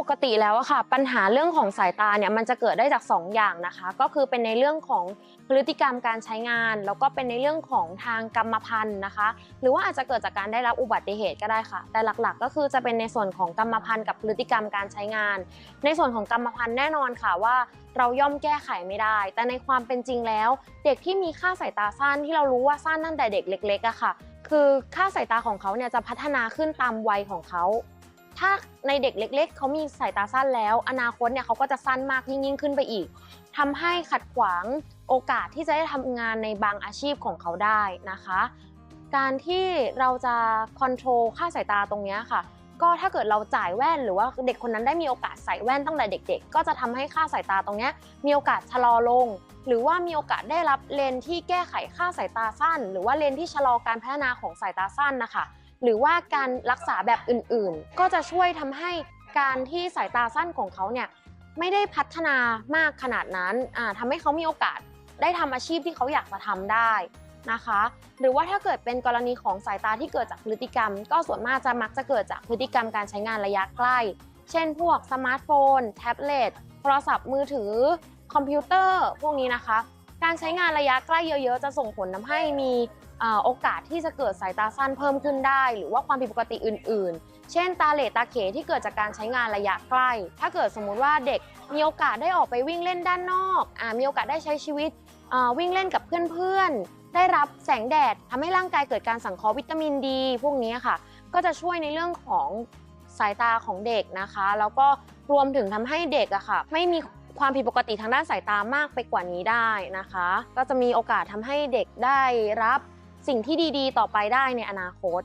ปกติแล้วอะค่ะ ปัญหาเรื่องของสายตาเนี่ยมันจะเกิดได้จาก 2 อย่างนะคะ ก็คือเป็นในเรื่องของพฤติกรรมการใช้งาน แล้วก็เป็นในเรื่องของทางกรรมพันธุ์นะคะ หรือว่าอาจจะเกิดจากการได้รับอุบัติเหตุก็ได้ค่ะ แต่หลักๆ ก็คือจะเป็นในส่วนของกรรมพันธุ์กับพฤติกรรมการใช้งาน ในส่วนของกรรมพันธุ์แน่นอนค่ะว่าเราย่อมแก้ไขไม่ได้ แต่ในความเป็นจริงแล้ว เด็กที่มีค่าสายตาสั้นที่เรารู้ว่าสั้นตั้งแต่เด็กเล็กๆอะค่ะ คือค่าสายตาของเขาเนี่ยจะพัฒนาขึ้นตามวัยของเขา ถ้าในเด็กเล็ก ๆเขามีสายตาสั้นแล้ว อนาคตเนี่ยเขาก็จะสั้นมากยิ่งยิ่งขึ้นไปอีกทำให้ขัดขวางโอกาสที่จะได้ทำงานในบางอาชีพของเขาได้นะคะ การที่เราจะคอนโทรลค่าสายตาตรงนี้ค่ะ ก็ถ้าเกิดเราจ่ายแว่นหรือว่าเด็กคนนั้นได้มีโอกาสใส่แว่นตั้งแต่เด็ก ๆ ก็จะทำให้ค่าสายตาตรงนี้มีโอกาสชะลอลง หรือว่ามีโอกาสได้รับเลนที่แก้ไขค่าสายตาสั้น หรือว่าเลนที่ชะลอการพัฒนาของสายตาสั้นนะคะ หรือว่าการรักษาแบบอื่นๆ ก็จะช่วยทำให้การที่สายตาสั้นของเขาเนี่ยไม่ได้พัฒนามากขนาดนั้นอ่าทำให้เขามีโอกาสได้ทำอาชีพที่เขาอยากจะทำได้นะคะ หรือว่าถ้าเกิดเป็นกรณีของสายตาที่เกิดจากพฤติกรรม ก็ส่วนมากจะมักจะเกิดจากพฤติกรรมการใช้งานระยะใกล้ เช่น พวกสมาร์ทโฟน แท็บเล็ต โทรศัพท์มือถือ คอมพิวเตอร์ พวกนี้นะคะ การใช้งานระยะใกล้เยอะๆ จะส่งผลทำให้มีโอกาสที่จะเกิดสายตาสั้นเพิ่มขึ้นได้ หรือว่าความผิดปกติอื่น ๆ เช่น ตาเหลตาเขที่เกิดจากการใช้งานระยะใกล้ ถ้าเกิดสมมุติว่าเด็กมีโอกาสได้ออกไปวิ่งเล่นด้านนอกอมีโอกาสได้ใช้ชีวิตวิ่งเล่นกับเพื่อนๆ ได้รับแสงแดดทำให้ร่างกายเกิดการสังเคราะห์วิตามินดี พวกนี้ค่ะ ก็จะช่วยในเรื่องของสายตาของเด็กนะคะ แล้วก็รวมถึงทำให้เด็กอะค่ะ ไม่มี ความผิดปกติทางด้านสายตามากไปกว่านี้ได้นะคะ ก็จะมีโอกาสทำให้เด็กได้รับสิ่งที่ดีๆ ต่อไปได้ในอนาคต